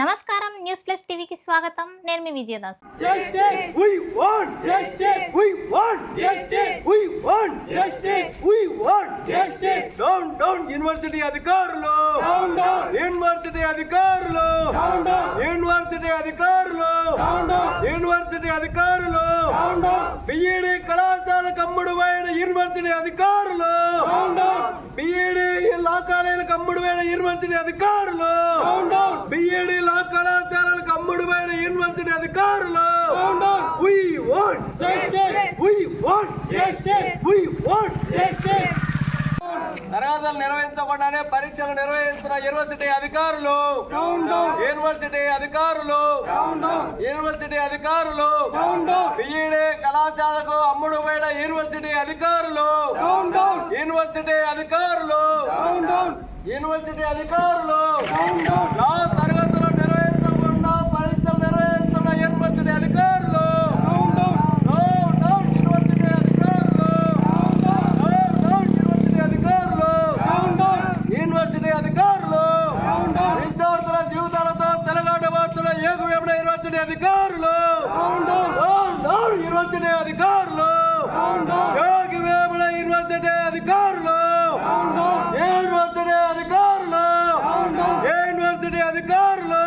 Namaskar. News plus టీవీకి స్వాగతం. నేను మీ విజయదాస్. యూనివర్సిటీ అధికారులు! యూనివర్సిటీ అధికారులు! యూనివర్సిటీ అధికారులు! యూనివర్సిటీ అధికారులు! బిఈడి కళాశాల కమ్ముడు పోయిన యూనివర్సిటీ అధికారులు! బిఈడి లా కాలేజీలకు అమ్ముడు పోయిన యూనివర్సిటీ అధికారులు! బిఈడి లా కళాశాలలకు అమ్ముడు పోయిన యూనివర్సిటీ అధికారులు Down, down! We want Justice! We want Justice! We want Justice! తరగతులు నిర్వహించకుండానే పరీక్షలు నిర్వహిస్తున్న యూనివర్సిటీ అధికారులు! యూనివర్సిటీ అధికారులు! యూనివర్సిటీ అధికారులు! బిఈడి కళాశాలకు అమ్ముడు పోయిన యూనివర్సిటీ అధికారులు! యూనివర్సిటీ అధికారులు! యూనివర్సిటీ అధికారులు Down, down! నా తరగతులు నిర్వహించకుండా పరీక్షలు నిర్వహిస్తున్న యూనివర్సిటీ అధికారులు Down, down! No, no, university అధికారులు Down, down! No, no, university అధికారులు Down, down! యూనివర్సిటీ అధికారులు Down, down! విద్యార్థుల జీవితాలతో తెలగాటమాడుతున్న ఏకవేమన యూనివర్సిటీ అధికారులు! యూనివర్సిటీ అధికారులు! down! ఏకవేమన యూనివర్సిటీ అధికారులు! యూనివర్సిటీ అధికారులు! యూనివర్సిటీ అధికారులు?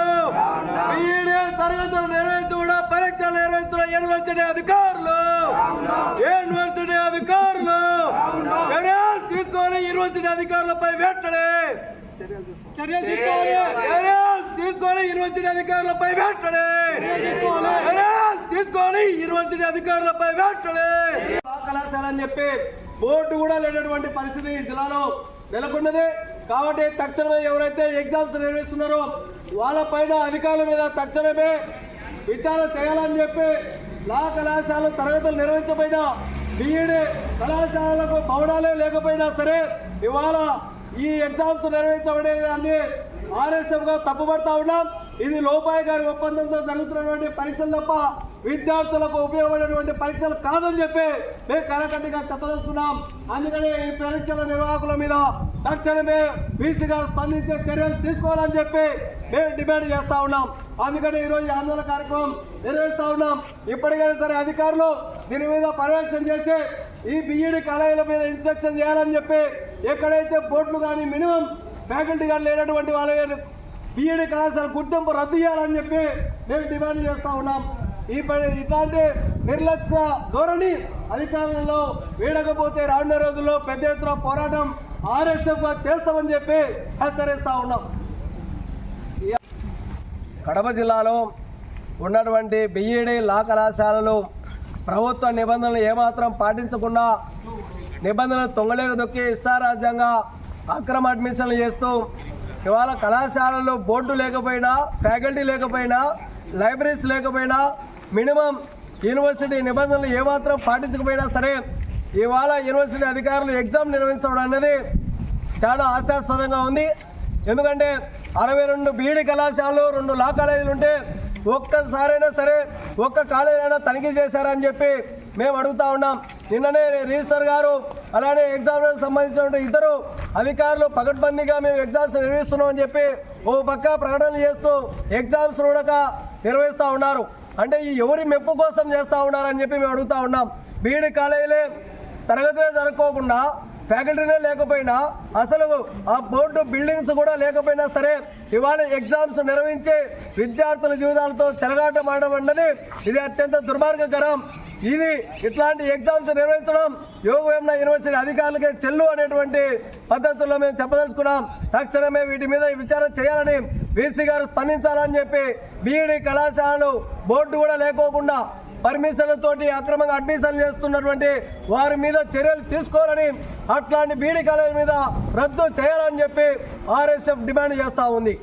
తరగతులు నిర్వహించుకుండా పరీక్షలు నిర్వహిస్తున్న యూనివర్సిటీ అధికారులు! యూనివర్సిటీ అధికారులు? చర్యలు తీసుకొని యూనివర్సిటీ అధికారులపై వెంటనే చర్యలు తీసుకోవాలి. తీసుకొని యూనివర్సిటీ అధికారులపై వెంటనే. తీసుకొని యూనివర్సిటీ అధికారులపై వెంటనే. లా కళాశాల అని చెప్పి బోర్డు కూడా లేనటువంటి పరిస్థితి ఈ జిల్లాలో నెలకొన్నది. కాబట్టి తక్షణమే ఎవరైతే ఎగ్జామ్స్ నిర్వహిస్తున్నారో వాళ్ళపైన అధికారుల మీద తక్షణమే విచారణ చేయాలని చెప్పి లా కళాశాల తరగతులు నిర్వహించబడిన బీఈడి కళాశాలకు భవనాలే లేకపోయినా సరే ఇవాళ ఈ ఎగ్జామ్స్ నిర్వహించబడేదాన్ని ఆర్ఎస్ఎఫ్గా తప్పుపడతా ఉన్నాం. ఇది లోపాయి గారి ఒప్పందంతో జరుగుతున్నటువంటి పరీక్షలు తప్ప విద్యార్థులకు ఉపయోగపడేటువంటి పరీక్షలు కాదని చెప్పి మేము కరకట్టిగా చెప్పదలుచుకున్నాం. అందుకని ఈ పరీక్షల నిర్వాహకుల మీద తక్షణమే బీసీ గారు స్పందించే చర్యలు తీసుకోవాలని చెప్పి మేము డిమాండ్ చేస్తూ ఉన్నాం. అందుకని ఈరోజు ఆందోళన కార్యక్రమం నిర్వహిస్తూ ఉన్నాం. ఇప్పటికైనా సరే అధికారులు దీని మీద పర్యవేక్షణ చేసి ఈ బిఈడి కళాయిల మీద ఇన్స్పెక్షన్ చేయాలని చెప్పి ఎక్కడైతే బోర్డులు కానీ మినిమం ఫ్యాకల్టీ కానీ లేనటువంటి వాళ్ళ బిఈడి కళాశాల గుర్తింపు రద్దు చేయాలని చెప్పి మేము డిమాండ్ చేస్తూ ఉన్నాం. ఈ పని ఇట్లాంటి నిర్లక్ష్య ధోరణి అధికారంలో వీడకపోతే రానున్న రోజుల్లో పెద్ద ఎత్తున పోరాటం ఆర్ఎస్ఎఫ్ చేస్తామని చెప్పి హెచ్చరిస్తూ ఉన్నాం. కడప జిల్లాలో ఉన్నటువంటి బిఈడి లా కళాశాలలు ప్రభుత్వ నిబంధనలు ఏమాత్రం పాటించకుండా నిబంధనలు తొంగలేక దొక్కి ఇష్టారాజ్యంగా అక్రమ అడ్మిషన్లు చేస్తూ ఇవాళ కళాశాలలు బోర్డు లేకపోయినా ఫ్యాకల్టీ లేకపోయినా లైబ్రరీస్ లేకపోయినా మినిమం యూనివర్సిటీ నిబంధనలు ఏమాత్రం పాటించకపోయినా సరే ఇవాళ యూనివర్సిటీ అధికారులు ఎగ్జామ్ నిర్వహించడం అనేది చాలా హాస్యాస్పదంగా ఉంది. ఎందుకంటే అరవై రెండు బీఈడి కళాశాలలు రెండు లా కాలేజీలు ఉంటే ఒక్కసారైనా సరే ఒక్క కాలేజీ అయినా తనిఖీ చేశారని చెప్పి మేము అడుగుతా ఉన్నాం. నిన్ననే రిజిస్టర్ గారు అలానే ఎగ్జామ్లకు సంబంధించిన ఇద్దరు అధికారులు పగడ్బందీగా మేము ఎగ్జామ్స్ నిర్వహిస్తున్నామని చెప్పి ఓ పక్క ప్రకటనలు చేస్తూ ఎగ్జామ్స్ కూడా నిర్వహిస్తూ ఉన్నారు. అంటే ఈ ఎవరి మెప్పు కోసం చేస్తూ ఉన్నారని చెప్పి మేము అడుగుతా ఉన్నాం. బీఈడి కాలేజీలే తరగతులే జరుపుకోకుండా ఫ్యాకల్టీనే లేకపోయినా అసలు ఆ బోర్డు బిల్డింగ్స్ కూడా లేకపోయినా సరే ఇవాళ ఎగ్జామ్స్ నిర్వహించి విద్యార్థుల జీవితాలతో చెలగాటమాడడం అన్నది ఇది అత్యంత దుర్మార్గకరం. ఇది ఇట్లాంటి ఎగ్జామ్స్ నిర్వహించడం యోగవేమన యూనివర్సిటీ అధికారులకే చెల్లు అనేటువంటి పద్ధతుల్లో మేము చెప్పదలుచుకున్నాం. తక్షణమే వీటి మీద విచారణ చేయాలని వీసీ గారు స్పందించాలని చెప్పి బీఈడి కళాశాలలు బోర్డు కూడా లేకోకుండా పర్మిషన్లతోటి అక్రమంగా అడ్మిషన్ చేస్తున్నటువంటి వారి మీద చర్యలు తీసుకోవాలని అట్లాంటి బీడీ కాలేజీ మీద రద్దు చేయాలని చెప్పి ఆర్ఎస్ఎఫ్ డిమాండ్ చేస్తూ ఉంది.